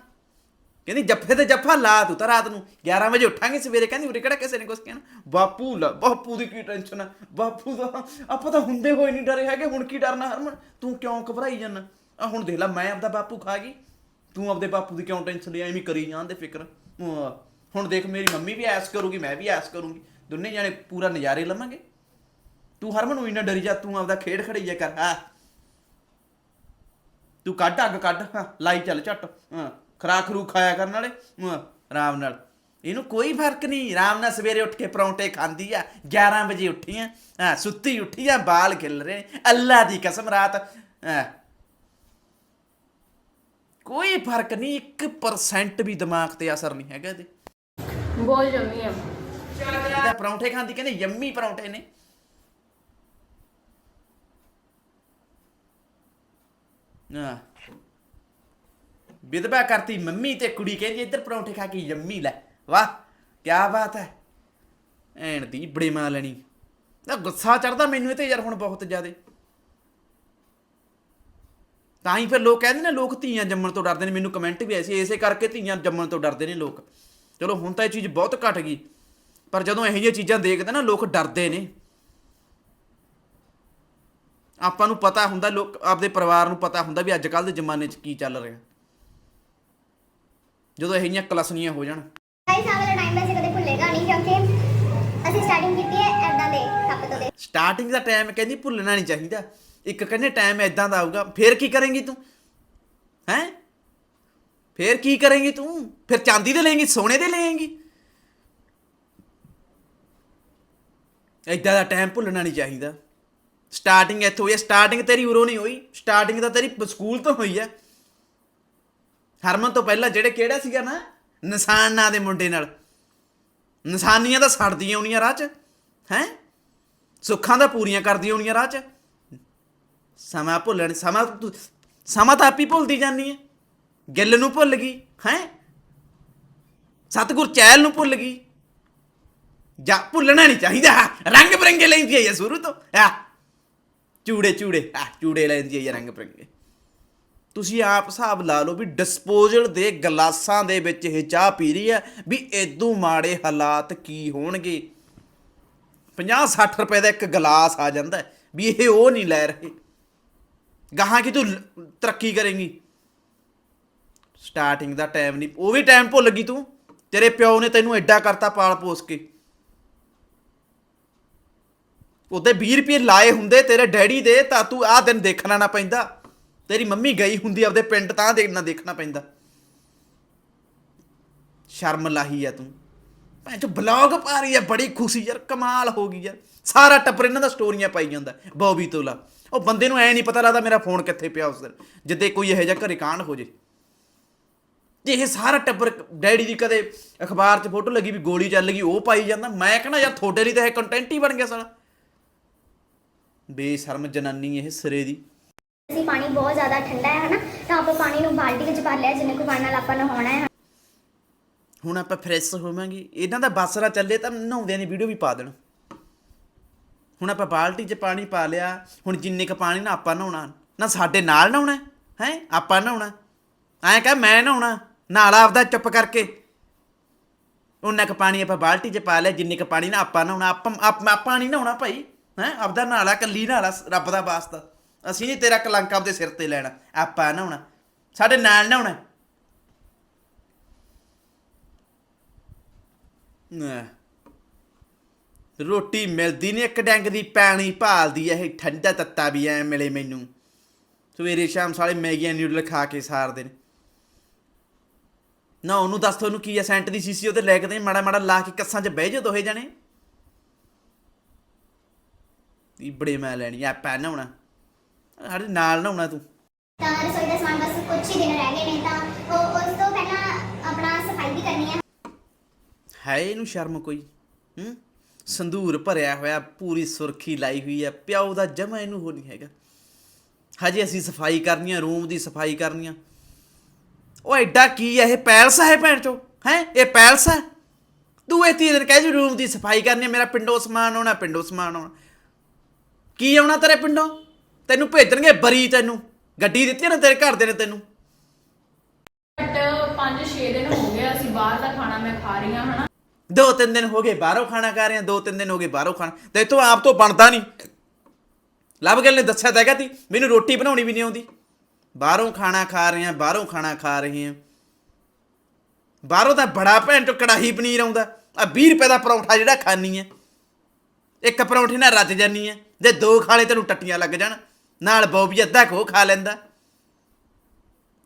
ਕਹਿੰਦੀ, ਜੱਫੇ ਤੇ ਜੱਫਾ ਲਾ ਤੂੰ ਤਾਂ ਰਾਤ ਨੂੰ। 11 ਵਜੇ ਉੱਠਾਂਗੇ ਸਵੇਰੇ, ਕਹਿੰਦੀ, ਉਰੇ ਕਿਹੜਾ ਕਿਸੇ ਨੇ ਕੁਛ ਕਹਿਣਾ? ਬਾਪੂ ਲਾ, ਬਾਪੂ ਦੀ ਕੀ ਟੈਨਸ਼ਨ ਆ? ਬਾਪੂ ਦਾ, ਆਪਾਂ ਤਾਂ ਹੁੰਦੇ ਹੋਏ ਨਹੀਂ ਡਰੇ ਹੈਗੇ, ਹੁਣ ਕੀ ਡਰਨਾ ਹਰਮਨ? ਤੂੰ ਕਿਉਂ ਘਬਰਾਈ ਜਾਂਦਾ? ਆ ਹੁਣ ਦੇਖ ਲੈ, ਮੈਂ ਆਪਦਾ ਬਾਪੂ ਖਾ ਗਈ। ਤੂੰ ਆਪਦੇ ਬਾਪੂ ਦੀ ਕਿਉਂ ਟੈਨਸ਼ਨ ਲਈ? ਐਵੇਂ ਕਰੀ ਜਾਂਦੇ ਫਿਕਰ। ਹੁਣ ਦੇਖ, ਮੇਰੀ ਮੰਮੀ ਵੀ ਐਸ ਕਰੂਗੀ, ਮੈਂ ਵੀ ਐਸ ਕਰੂੰਗੀ। ਦੋਨੇ ਜਾਣੇ ਪੂਰਾ ਨਜ਼ਾਰੇ ਲਵਾਂਗੇ। ਤੂੰ ਹਰਮਨ, ਉਹੀ ਨਾ ਡਰੀ ਜਾ, ਤੂੰ ਆਪਦਾ ਖੇਡ ਖੜਈਆ ਕਰ, ਹਾਂ। ਤੂੰ ਕੱਢ ਅੱਗ ਕੱਢ, ਹਾਂ, ਲਾਈ ਚੱਲ ਝੱਟ, ਹਾਂ ਖਰਾ ਖਰੂ ਖਾਇਆ ਕਰਨ ਵਾਲੇ, ਹਾਂ, ਆਰਾਮ ਨਾਲ। ਇਹਨੂੰ ਕੋਈ ਫ਼ਰਕ ਨਹੀਂ, ਆਰਾਮ ਨਾਲ ਸਵੇਰੇ ਉੱਠ ਕੇ ਪਰੌਂਠੇ ਖਾਂਦੀ ਆ 11 ਵਜੇ ਉੱਠੀ ਆ, ਹਾਂ, ਸੁੱਤੀ ਉੱਠੀ ਆ, ਬਾਲ ਖਿਲ ਰਹੇ ਅੱਲਾ ਦੀ ਕਸਮ ਰਾਤ, ਹਾਂ। ਕੋਈ ਫ਼ਰਕ ਨਹੀਂ 1% ਵੀ ਦਿਮਾਗ ਤੇ ਅਸਰ ਨਹੀਂ ਹੈਗਾ ਇਹਦੇ। ਬੋਲ ਜੰਮੀ ਆ। ਇਹਦਾ ਪਰੌਂਠੇ ਖਾਂਦੀ? ਕਹਿੰਦੇ ਯੰਮੀ ਪਰੌਂਠੇ ਨੇ। ਆ ਵਿਧਵਾ ਕਰਤੀ ਮੰਮੀ ਤੇ ਕੁੜੀ, ਕਹਿੰਦੀ ਇੱਧਰ ਪਰੌਂਠੇ ਖਾ ਕੇ ਯੰਮੀ ਲੈ। ਵਾਹ ਕੀ ਬਾਤ ਹੈ। ਐਣ ਦੀ ਬੜੇ ਮਾਂ ਲੈਣੀ। ਤਾਂ ਗੁੱਸਾ ਚੜਦਾ ਮੈਨੂੰ ਇਹ ਤੇ ਯਾਰ ਹੁਣ ਬਹੁਤ ਜ਼ਿਆਦੇ। ਤਾਂ ਹੀ ਫਿਰ ਲੋਕ ਕਹਿੰਦੇ ਨੇ, ਲੋਕ ਧੀਆਂ ਜੰਮਣ ਤੋਂ ਡਰਦੇ ਨੇ। ਮੈਨੂੰ ਕਮੈਂਟ ਵੀ ਆਏ ਸੀ, ਇਸੇ ਕਰਕੇ ਧੀਆਂ ਜੰਮਣ ਤੋਂ ਡਰਦੇ ਨੇ ਲੋਕ। ਚਲੋ ਹੁਣ ਤਾਂ ਇਹ ਚੀਜ਼ ਬਹੁਤ ਘਟ ਗਈ। ਪਰ ਜਦੋਂ ਇਹੋ ਜਿਹੀਆਂ ਚੀਜ਼ਾਂ ਦੇਖਦੇ ਨਾ ਲੋਕ ਡਰਦੇ ਨੇ। ਆਪਾਂ ਨੂੰ ਪਤਾ ਹੁੰਦਾ ਲੋਕ ਆਪਦੇ ਪਰਿਵਾਰ ਨੂੰ ਪਤਾ ਹੁੰਦਾ ਵੀ ਅੱਜ ਕੱਲ ਦੇ ਜ਼ਮਾਨੇ 'ਚ ਕੀ ਚੱਲ ਰਿਹਾ। ਜਦੋਂ ਇਹੋ ਜਿਹੀਆਂ ਕਲਸਨੀਆਂ ਹੋ ਜਾਣ। ਗਾਇਸ ਆਹ ਵਾਲਾ ਟਾਈਮ ਵੈਸੇ ਕਦੇ ਭੁੱਲੇਗਾ ਨਹੀਂ ਕਿਉਂਕਿ ਅਸੀਂ ਸਟਾਰਟਿੰਗ ਕੀਤੀ ਹੈ ਐਦਾਂ ਦੇ ਸੱਪ ਤੋਂ ਦੇ। ਸਟਾਰਟਿੰਗ ਦਾ ਟਾਈਮ ਕਹਿੰਦੀ ਭੁੱਲਣਾ ਨਹੀਂ ਚਾਹੀਦਾ। ਇੱਕ ਕਹਿੰਦੇ ਟਾਈਮ ਐਦਾਂ ਦਾ ਆਊਗਾ ਫੇਰ ਕੀ ਕਰੇਂਗੀ ਤੂੰ? ਹੈ? ਫੇਰ ਕੀ ਕਰੇਂਗੀ ਤੂੰ? ਫਿਰ ਚਾਂਦੀ ਦੇ ਲਏਂਗੀ ਸੋਨੇ ਦੇ ਲਏਂਗੀ? ਐਦਾਂ ਦਾ ਟਾਈਮ ਭੁੱਲਣਾ ਨਹੀਂ ਚਾਹੀਦਾ। ਸਟਾਰਟਿੰਗ ਇੱਥੋਂ ਹੋਈ ਹੈ ਸਟਾਰਟਿੰਗ ਤੇਰੀ ਉਰੋਂ ਨਹੀਂ ਹੋਈ ਸਟਾਰਟਿੰਗ ਤਾਂ ਤੇਰੀ ਸਕੂਲ ਤੋਂ ਹੋਈ ਹੈ ਹਰਮਨ ਤੋਂ ਪਹਿਲਾਂ ਜਿਹੜੇ ਕਿਹੜਾ ਸੀਗਾ ਨਾ, ਨਿਸ਼ਾਨ ਨਾਂ ਦੇ ਮੁੰਡੇ ਨਾਲ। ਨਿਸ਼ਾਨੀਆਂ ਤਾਂ ਸੜਦੀਆਂ ਹੋਣੀਆਂ ਰਾਹ 'ਚ, ਹੈ? ਸੁੱਖਾਂ ਤਾਂ ਪੂਰੀਆਂ ਕਰਦੀਆਂ ਹੋਣੀਆਂ ਰਾਹ 'ਚ। ਸਮਾਂ ਭੁੱਲਣ ਸਮਾਂ ਸਮਾਂ ਤਾਂ ਆਪੀ ਭੁੱਲਦੀ ਜਾਂਦੀ ਹੈ ਗਿੱਲ ਨੂੰ ਭੁੱਲ ਗਈ, ਹੈ? ਸਤਗੁਰ ਚੈਲ ਨੂੰ ਭੁੱਲ ਗਈ। ਜਾਂ ਭੁੱਲਣਾ ਨਹੀਂ ਚਾਹੀਦਾ। ਰੰਗ ਬਰੰਗੇ ਲੈਂਦੀ ਹੈ ਇਹ ਸ਼ੁਰੂ ਤੋਂ। ਆ। ਚੂੜੇ ਚੂੜੇ। ਆ, ਚੂੜੇ ਲੈਂਦੀ ਹੈ ਇਹ ਰੰਗ ਬਰੰਗੇ। ਤੁਸੀਂ ਆਪ ਹਿਸਾਬ ਲਾ ਲਓ ਵੀ ਡਿਸਪੋਜ਼ਲ ਦੇ ਗਲਾਸਾਂ ਦੇ ਵਿੱਚ ਇਹ ਚਾਹ ਪੀ ਰਹੀ ਹੈ ਵੀ ਇਦੋਂ ਮਾੜੇ ਹਾਲਾਤ ਕੀ ਹੋਣਗੇ? 50 60 ਰੁਪਏ ਦਾ ਇੱਕ ਗਲਾਸ ਆ ਜਾਂਦਾ ਵੀ ਇਹ ਉਹ ਨਹੀਂ ਲੈ ਰਹੇ। ਗਾਹਾਂ ਕਿ ਤੂੰ ਤਰੱਕੀ ਕਰੇਂਗੀ? ਸਟਾਰਟਿੰਗ ਦਾ ਟਾਈਮ ਨਹੀਂ। ਉਹ ਵੀ ਟਾਈਮ ਭੁੱਲ ਗਈ ਤੂੰ। ਤੇਰੇ ਪਿਓ ਨੇ ਤੈਨੂੰ ਐਡਾ ਕਰਤਾ ਪਾਲ ਪੋਸ ਕੇ। ਉਹਦੇ 20 ਰੁਪਏ ਲਾਏ ਹੁੰਦੇ ਤੇਰੇ ਡੈਡੀ ਦੇ, ਤਾਂ ਤੂੰ ਆਹ ਦਿਨ ਦੇਖਣਾ ਨਾ ਪੈਂਦਾ। ਤੇਰੀ ਮੰਮੀ ਗਈ ਹੁੰਦੀ ਆਪਦੇ ਪਿੰਡ, ਤਾਂ ਦੇਖਣਾ ਦੇਖਣਾ ਪੈਂਦਾ। ਸ਼ਰਮ ਲਾਹੀ ਆ ਤੂੰ। ਭੈਣ ਚੋ ਬਲੌਗ ਪਾ ਰਹੀ ਆ, ਬੜੀ ਖੁਸ਼ੀ ਯਾਰ, ਕਮਾਲ ਹੋ ਗਈ ਯਾਰ। ਸਾਰਾ ਟੱਬਰ ਇਹਨਾਂ ਦਾ ਸਟੋਰੀਆਂ ਪਾਈ ਜਾਂਦਾ, ਬੌਬੀ ਤੋਲਾ ਉਹ ਬੰਦੇ ਨੂੰ ਐ ਨਹੀਂ ਪਤਾ ਲੱਗਦਾ ਮੇਰਾ ਫੋਨ ਕਿੱਥੇ ਪਿਆ ਉਸ ਦਿਨ, ਜਿੱਦੇ ਕੋਈ ਇਹੋ ਜਿਹਾ ਘਰੇ ਕਾਂਡ ਹੋ ਜੇ। ਤੇ ਇਹ ਸਾਰਾ ਟੱਬਰ ਡੈਡੀ ਦੀ ਕਦੇ ਅਖਬਾਰ 'ਚ ਫੋਟੋ ਲੱਗੀ ਵੀ ਗੋਲੀ ਚੱਲ ਗਈ, ਉਹ ਪਾਈ ਜਾਂਦਾ, ਮੈਂ ਕਹਿੰਦਾ ਯਾਰ ਤੁਹਾਡੇ ਲਈ ਤਾਂ ਇਹ ਕੰਟੈਂਟ ਹੀ ਬਣ ਗਿਆ ਸਾਲਾ। ਬੇਸ਼ਰਮ ਜਨਾਨੀ ਇਹ ਸਿਰੇ ਦੀ। ਅਸੀਂ ਪਾਣੀ ਬਹੁਤ ਜ਼ਿਆਦਾ ਠੰਡਾ ਹੈ ਹਨਾ? ਤਾਂ ਆਪਾਂ ਪਾਣੀ ਨੂੰ ਬਾਲਟੀ ਵਿੱਚ ਭਰ ਲਿਆ ਜਿੰਨੇ ਕੁ ਪਾਣੀ ਨਾਲ ਆਪਾਂ ਨਹਾਉਣਾ ਹੈ ਹੁਣ ਆਪਾਂ ਫਰੈਸ਼ ਹੋਵਾਂਗੇ। ਇਹਨਾਂ ਦਾ ਬਸਰਾ ਚੱਲੇ ਤਾਂ ਨਹਾਉਂਦਿਆਂ ਦੀ ਵੀਡੀਓ ਵੀ ਪਾ ਦੇਣ। ਹੁਣ ਆਪਾਂ ਬਾਲਟੀ 'ਚ ਪਾਣੀ ਪਾ ਲਿਆ। ਹੁਣ ਜਿੰਨੇ ਕ ਪਾਣੀ ਨਾ ਆਪਾਂ ਨਹਾਉਣਾ ਨਾ ਸਾਡੇ ਨਾਲ ਨਹਾਉਣਾ ਹੈ? ਆਪਾਂ ਨਹਾਉਣਾ। ਐਂ ਕਹ ਮੈਂ ਨਹਾਉਣਾ ਨਾਲ ਆਪਦਾ ਚੁੱਪ ਕਰਕੇ। ਉਹਨਾਂ ਕ ਪਾਣੀ ਆਪਾਂ ਬਾਲਟੀ 'ਚ ਪਾ ਲਿਆ ਜਿੰਨੇ ਕ ਪਾਣੀ ਨਾ ਆਪਾਂ ਨਹਾਉਣਾ ਆਪਾਂ ਆਪ- ਆਪਾਂ ਨਹੀਂ ਨਹਾਉਣਾ ਭਾਈ। ਹੈ? ਆਪਦਾ ਨਾਲਾ ਕੱਲੀ ਨਾਲਾ ਰੱਬ ਦਾ ਵਾਸਤਾ। ਅਸੀਂ ਨਹੀਂ ਤੇਰਾ ਕਲੰਕ ਆਪਦੇ ਸਿਰ ਤੇ ਲੈਣਾ। ਆਪਾਂ ਨਹਾਉਣਾ ਸਾਡੇ ਨਾਲ ਨਹਾਉਣਾ ਨਾ। ਰੋਟੀ ਮਿਲਦੀ ਨਹੀਂ ਇੱਕ ਡੰਗ ਦੀ ਪਾਣੀ ਭਾਲਦੀ ਐ ਇਹ। ਠੰਡਾ ਤੱਤਾ ਵੀ ਐ ਮਿਲੇ ਮੈਨੂੰ। ਸਵੇਰੇ ਸ਼ਾਮ ਸਾਲੇ ਮੈਗੀਆਂ ਨਿਊਡਲ ਖਾ ਕੇ ਸਾਰਦੇ ਨੇ। ਨਾ ਉਹਨੂੰ ਦੱਸ ਤੁਹਾਨੂੰ ਕੀ ਐ ਸੈਂਟ ਦੀ ਸੀਸੀ ਉਹਦੇ ਲੈ ਕੇ ਤੇ ਮਾੜਾ ਮਾੜਾ ਲਾ ਕੇ ਕੱਸਾਂ 'ਚ ਬਹਿ ਜਾ ਦੋਹੇ ਜਾਣੇ ਇਹ ਬੜੇ ਮੈਂ ਲੈਣੀ ਐ ਪੈ ਨਹਾਉਣਾ। ਸਾਡੇ ਨਾਲ ਨਹਾਉਣਾ ਤੂੰ। ਤਾਂ ਰਸੋਈ ਦਾ ਸਮਾਨ ਬਸ ਕੁਝ ਹੀ ਦਿਨ ਰਹਿ ਗਏ ਨੇ ਤਾਂ ਉਹ ਉਸ ਤੋਂ ਪਹਿਲਾਂ ਆਪਣਾ ਸਫ਼ਾਈ ਵੀ ਕਰਨੀ ਹੈ ਹੈ ਇਹਨੂੰ ਸ਼ਰਮ ਕੋਈ? ਹੂੰ? ਸੰਧੂਰ ਭਰਿਆ ਹੋਇਆ ਪੂਰੀ ਸੁਰਖੀ ਲਾਈ ਹੋਈ ਹੈ ਪਿਓ ਦਾ ਜਮਾ ਇਹਨੂੰ ਹੋ ਨਹੀਂ ਹੈਗਾ। ਹਜੇ ਅਸੀਂ ਸਫ਼ਾਈ ਕਰਨੀ ਆ ਰੂਮ ਦੀ ਸਫ਼ਾਈ ਕਰਨੀ ਆ। ਉਹ ਐਡਾ ਕੀ ਹੈ ਇਹ ਪੈਲਸ ਹੈ ਭੈਣ ਚੋ ਹੈ? ਇਹ ਪੈਲਸ ਹੈ ਤੂੰ ਇਹ ਤੀਨ ਦਿਨ ਕਹਿ ਜੀ ਰੂਮ ਦੀ ਸਫ਼ਾਈ ਕਰਨੀ ਆ ਮੇਰਾ ਪਿੰਡੋਂ ਸਮਾਨ ਆਉਣਾ ਪਿੰਡੋਂ ਸਮਾਨ ਆਉਣਾ। ਕੀ ਆਉਣਾ ਤੇਰੇ ਪਿੰਡੋਂ? ਤੈਨੂੰ ਭੇਜਣਗੇ ਬਰੀ ਤੈਨੂੰ। ਗੱਡੀ ਦਿੱਤੀ ਨਾ ਤੇਰੇ ਘਰ ਦੇ ਨੇ ਤੈਨੂੰ। ਬਟ 5-6 ਦਿਨ ਹੋ ਗਏ ਅਸੀਂ ਬਾਹਰ ਦਾ ਖਾਣਾ ਮੈਂ ਖਾ ਰਹੀ ਹਾਂ ਹਨਾ? ਦੋ ਤਿੰਨ ਦਿਨ ਹੋ ਗਏ ਬਾਹਰੋਂ ਖਾਣਾ ਖਾ ਰਹੇ ਆ ਦੋ ਤਿੰਨ ਦਿਨ ਹੋ ਗਏ ਬਾਹਰੋਂ ਖਾਣਾ। ਤੇ ਇਤੋਂ ਆਪ ਤੋਂ ਬਣਦਾ ਨਹੀਂ। ਲਵ ਗੱਲ ਨੇ ਦੱਸਿਆ ਤਾਂ ਹੈਗਾ ਤੀ ਮੈਨੂੰ ਰੋਟੀ ਬਣਾਉਣੀ ਵੀ ਨਹੀਂ ਆਉਂਦੀ। ਬਾਹਰੋਂ ਖਾਣਾ ਖਾ ਰਹੇ ਆ ਬਾਹਰੋਂ ਖਾਣਾ ਖਾ ਰਹੇ ਆ ਬਾਹਰੋਂ ਤਾਂ ਬੜਾ ਭੈਣ ਚੋ ਕੜਾਹੀ ਪਨੀਰ ਆਉਂਦਾ। ਆ 20 ਰੁਪਏ ਦਾ ਪਰੌਂਠਾ ਜਿਹੜਾ ਖਾਣੀ ਹੈ। ਇੱਕ ਪਰੌਂਠੇ ਨਾਲ ਰੱਜ ਜਾਨੀ ਹੈ। ਜੇ ਦੋ ਖਾਲੇ ਤੈਨੂੰ ਟੱਟੀਆਂ ਲੱਗ ਜਾਣ ਨਾਲ ਬੋਬੀ ਅੱਧਾ ਕੋ ਖਾ ਲੈਂਦਾ।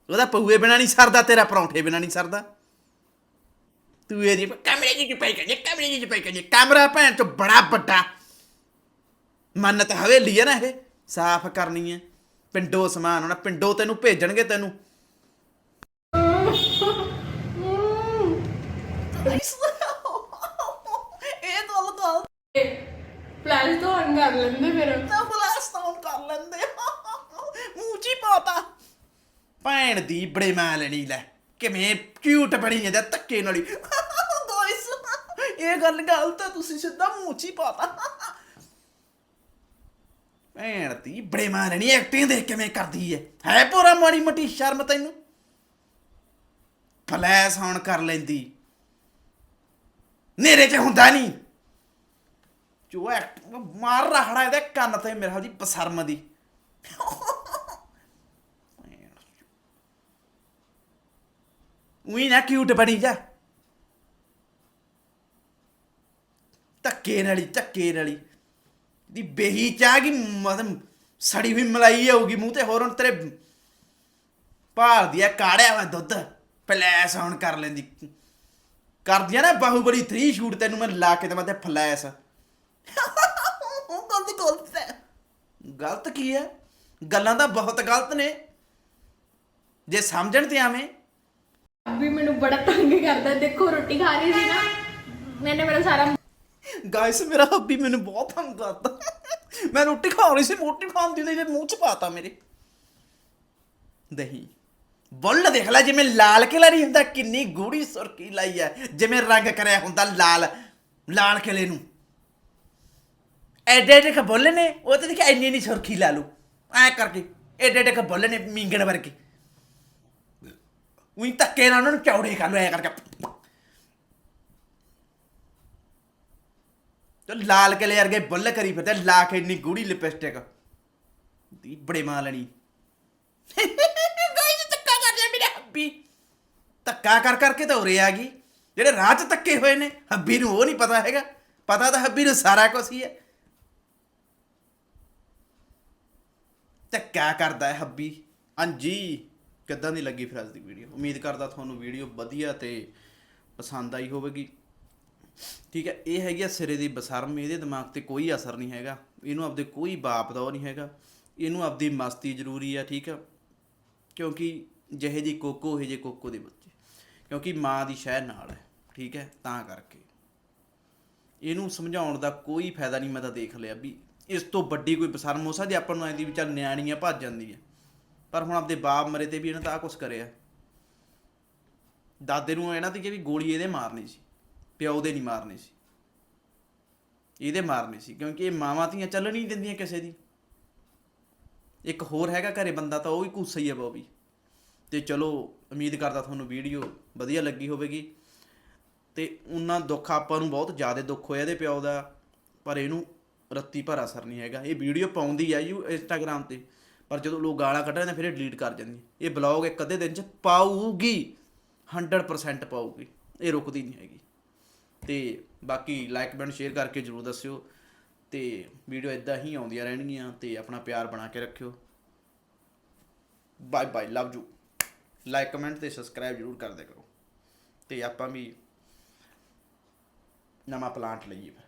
ਉਹਦਾ ਪਹੂਏ ਬਿਨਾ ਨਹੀਂ ਸਰਦਾ ਤੇਰਾ ਪਰੌਂਠੇ ਬਿਨਾ ਨਹੀਂ ਸਰਦਾ। ਤੂੰ ਇਹਦੀ ਕਮਰੇ ਜੀ ਚ ਪਈ ਕਰੀ ਕਮਰੇ ਜੀ ਚ ਪਈ ਕਰੀ ਕਮਰਾ ਭੈਣ ਚ ਬੜਾ ਵੱਡਾ। ਮੰਨਤ ਹਵੇਲੀ ਹੈ ਨਾ ਇਹ ਸਾਫ਼ ਕਰਨੀ ਹੈ ਪਿੰਡੋਂ ਸਮਾਨ ਹੋਣਾ ਪਿੰਡੋਂ ਤੈਨੂੰ ਭੇਜਣਗੇ ਤੈਨੂੰ। ਇਹ ਗੱਲ ਗੱਲ ਫਲੈਸ਼ ਤੋਂ ਔਨ ਕਰ ਲੈਂਦੇ ਫਿਰ। ਤਾਂ ਫਲੈਸ਼ ਤਾਂ ਕਰ ਲੈਂਦੇ। ਮੂੰਹ ਚ ਹੀ ਪਾਤਾ। ਭੈਣ ਦੀ ਬੜੇ ਮਾਂ ਲੈਣੀ ਲੈ। ਕਿਵੇਂ ਕਿਊਟ ਬਣੀ ਜਾਂਦਾ ਧੱਕੇ ਨਾਲ ਹੀ। ਗਾਇਸ ਇਹ ਗੱਲ ਗਲਤ ਹੈ ਤੁਸੀਂ ਸਿੱਧਾ ਮੂੰਹ ਚ ਹੀ ਪਾਤਾ। ਭੈਣ ਦੀ ਬੜੇ ਮਾਂ ਲੈਣੀ ਐਕਟਿੰਗ ਦੇਖ ਕਿਵੇਂ ਕਰਦੀ ਹੈ ਹੈ ਪੂਰਾ ਮਾੜੀ ਮੋਟੀ ਸ਼ਰਮ ਤੈਨੂੰ? ਫਲੈਸ਼ ਆਨ ਕਰ ਲੈਂਦੀ। ਨੇਰੇ ਚ ਹੁੰਦਾ ਨਹੀਂ। ਜੋ ਐਕਟ ਮਾਰ ਰਹਾੜਾ ਇਹਦੇ ਕੰਨ ਤੇ ਮੇਰੇ ਹਾਲ ਦੀ ਬਸਰਮ ਦੀ। ਉਹੀ ਨਾ ਕਿਊਟ ਬਣੀ ਜਾ। ਧੱਕੇ ਨਾਲੀ ਧੱਕੇ ਨਾਲੀ ਦੀ ਬੇਹੀ ਚਾਹ ਗਈ ਮਤਲਬ ਸੜੀ ਹੋਈ ਮਲਾਈ ਆਊਗੀ, ਮੂੰਹ ਤੇ ਹੋਰ ਹੁਣ ਤੇਰੇ ਭਾਲਦੀ ਆ, ਕਾੜਿਆ ਵਾ ਦੁੱਧ, ਫਲੈਸ਼ ਆਨ ਕਰ ਲੈਂਦੀ। ਕਰਦੀਆਂ ਨਾ ਬਾਹੂਬਲੀ 3 ਸ਼ੂਟ ਤੈਨੂੰ ਮੈਂ ਲਾ ਕੇ ਤੇ ਮੈਂ ਤੇ ਫਲੈਸ਼। ਉਹ ਗਲਤ ਗਲਤ ਹੈ। ਗਲਤ ਕੀ ਹੈ? ਗੱਲਾਂ ਤਾਂ ਬਹੁਤ ਗਲਤ ਨੇ। ਜੇ ਸਮਝਣ ਤੇ ਆਵੇਂ। ਵੀ ਮੈਨੂੰ ਬੜਾ ਤੰਗ ਕਰਦਾ ਦੇਖੋ ਰੋਟੀ ਖਾ ਰਹੀ ਸੀ ਨਾ। ਮੈਨੇ ਮੇਰਾ ਸਾਰਾ ਗਾਇਸ ਮੇਰਾ ਹੱਬੀ ਮੈਨੂੰ ਬਹੁਤ ਤੰਗ ਕਰਦਾ ਮੈਂ ਰੋਟੀ ਖਾ ਰਹੀ ਸੀ। ਰੋਟੀ ਖਾਣ ਦੀ ਮੂੰਹ ਚ ਪਾਤਾ ਮੇਰੇ। ਦਹੀਂ। ਬੁੱਲ ਦੇਖ ਲੈ ਜਿਵੇਂ ਲਾਲ ਕਿਲਾ ਨਹੀਂ ਹੁੰਦਾ ਕਿੰਨੀ ਗੂੜੀ ਸੁਰਖੀ ਲਾਈ ਹੈ। ਜਿਵੇਂ ਰੰਗ ਕਰਿਆ ਹੁੰਦਾ ਲਾਲ। ਲਾਲ ਕਿਲੇ ਨੂੰ। ਐਡੇ ਐਡੇ ਕ ਬੁੱਲ ਨੇ ਉਹ ਤੇ ਦੇਖ ਇੰਨੀ ਨਹੀਂ ਸੁਰਖੀ ਲਾ ਲੂ ਐ ਕਰਕੇ ਐਡੇ ਐਡੇ ਕ ਬੁੱਲ ਨੇ ਮੀਂਗਣ ਵਰਗੇ। ਉਹੀ ਧੱਕੇ ਨਾਲ ਉਹਨਾਂ ਨੂੰ ਚੌੜੇ ਕਰ ਲੋ ਐ ਕਰਕੇ। ਤੇ ਲਾਲ ਕਿਲੇ ਵਰਗੇ ਬੁੱਲ ਕਰੀ ਫਿਰਦੇ ਲਾ ਕੇ ਇੰਨੀ ਗੂੜੀ ਲਿਪਸਟਿਕ ਦੀ ਬੜੇ ਮਾਂ ਲੈਣੀ। ਗਾਇਸ ਧੱਕਾ ਕਰ ਲਿਆ ਮੇਰੇ ਹੱਬੀ। ਧੱਕਾ ਕਰ ਕਰਕੇ ਤਾਂ ਉਰੇ ਆ ਗਈ। ਜਿਹੜੇ ਰਾਹ 'ਚ ਧੱਕੇ ਹੋਏ ਨੇ ਹੱਬੀ ਨੂੰ ਉਹ ਨਹੀਂ ਪਤਾ ਹੈਗਾ। ਪਤਾ ਤਾਂ ਹੱਬੀ ਨੂੰ ਸਾਰਾ ਕੁਝ ਹੀ ਹੈ। ਧੱਕਾ ਕਰਦਾ ਹੈ ਹੱਬੀ। ਹਾਂਜੀ, ਕਿੱਦਾਂ ਦੀ ਲੱਗੀ ਫਿਰ ਅੱਜ ਦੀ ਵੀਡੀਓ ਉਮੀਦ ਕਰਦਾ ਤੁਹਾਨੂੰ ਵੀਡੀਓ ਵਧੀਆ ਤੇ ਪਸੰਦ ਆਈ ਹੋਵੇਗੀ। ਠੀਕ ਹੈ, ਇਹ ਹੈਗੀ ਆ ਸਿਰੇ ਦੀ ਬਸਰਮ। ਇਹਦੇ ਦਿਮਾਗ ਤੇ ਕੋਈ ਅਸਰ ਨਹੀਂ ਹੈਗਾ। ਇਹਨੂੰ ਆਪਦੇ ਕੋਈ ਬਾਪ ਦਾ ਉਹ ਨਹੀਂ ਹੈਗਾ। ਇਹਨੂੰ ਆਪਦੀ ਮਸਤੀ ਜ਼ਰੂਰੀ ਆ, ਠੀਕ ਆ? ਕਿਉਂਕਿ ਜਿਹੇ ਦੀ ਕੋਕੋ ਇਹ ਜੇ ਕੋਕੋ ਦੇ ਬੱਚੇ। ਕਿਉਂਕਿ ਮਾਂ ਦੀ ਸ਼ਹਿ ਨਾਲ ਹੈ, ਠੀਕ ਹੈ? ਤਾਂ ਕਰਕੇ। ਇਹਨੂੰ ਸਮਝਾਉਣ ਦਾ ਕੋਈ ਫਾਇਦਾ ਨਹੀਂ, ਮੈਂ ਤਾਂ ਦੇਖ ਲਿਆ ਵੀ ਇਸ ਤੋਂ ਵੱਡੀ ਕੋਈ ਬਸਰਮ ਹੋ ਸਕਦੀ ਆਪਾਂ ਨੂੰ ਐਂ ਦੀ ਵੀ ਚੱਲ ਨਿਆਣੀ ਭੱਜ ਜਾਂਦੀ ਹੈ ਪਰ ਹੁਣ ਆਪਦੇ ਬਾਪ ਮਰੇ ਤੇ ਵੀ ਇਹਨਾਂ ਤਾਂ ਆ ਕੁਝ ਕਰਿਆ। ਦਾਦੇ ਨੂੰ ਇਹਨਾਂ ਤੇ ਕਿ ਵੀ ਗੋਲੀ ਇਹਦੇ ਮਾਰਨੀ ਸੀ, ਪਿਓ ਦੇ ਨਹੀਂ ਮਾਰਨੀ ਸੀ। ਇਹਦੇ ਮਾਰਨੀ ਸੀ, ਕਿਉਂਕਿ ਇਹ ਮਾਵਾਂ ਧੀਆਂ ਚੱਲਣ ਨਹੀਂ ਦਿੰਦੀਆਂ ਕਿਸੇ ਦੀ। ਇੱਕ ਹੋਰ ਹੈਗਾ ਘਰੇ ਬੰਦਾ ਤਾਂ ਉਹ ਵੀ ਕੁੱਸਾ ਹੀ ਹੈ ਬੋਬੀ। ਤੇ ਚਲੋ, ਉਮੀਦ ਕਰਦਾ ਤੁਹਾਨੂੰ ਵੀਡੀਓ ਵਧੀਆ ਲੱਗੀ ਹੋਵੇਗੀ। ਤੇ ਉਹਨਾਂ ਦੁੱਖ ਆਪਾਂ ਨੂੰ ਬਹੁਤ ਜ਼ਿਆਦਾ ਦੁੱਖ ਹੋਇਆ ਇਹਦੇ ਪਿਓ ਦਾ, ਪਰ ਇਹਨੂੰ ਰੱਤੀ ਭਰ ਅਸਰ ਨਹੀਂ ਹੈਗਾ। ਇਹ ਵੀਡੀਓ ਪਾਉਂਦੀ ਆ ਯੂ ਇੰਸਟਾਗ੍ਰam ਤੇ। ਪਰ ਜਦੋਂ ਲੋਕ ਗਾਲਾਂ ਕੱਢਦੇ ਨੇ, ਫਿਰ ਇਹ ਡਿਲੀਟ ਕਰ ਜਾਂਦੀ ਇਹ ਬਲੌਗ ਇੱਕ ਅੱਧੇ ਦਿਨ ਚ ਪਾਊਗੀ। 100% ਪਾਊਗੀ। ਇਹ ਰੁਕਦੀ ਨਹੀਂ ਹੈਗੀ। ਤੇ ਬਾਕੀ ਲਾਈਕ ਕਮੈਂਟ ਸ਼ੇਅਰ ਕਰਕੇ ਜਰੂਰ ਦੱਸਿਓ। ਤੇ ਵੀਡੀਓ ਇਦਾਂ ਹੀ ਆਉਂਦੀਆਂ ਰਹਿਣਗੀਆਂ ਤੇ ਆਪਣਾ ਪਿਆਰ ਬਣਾ ਕੇ ਰੱਖਿਓ। Bye bye love you like comment ਤੇ ਸਬਸਕ੍ਰਾਈਬ ਜਰੂਰ ਕਰ ਦਿਆ ਕਰੋ ਤੇ ਆਪਾਂ ਵੀ ਨਵਾਂ ਪਲਾਂਟ ਲਈਏ। ਫਿਰ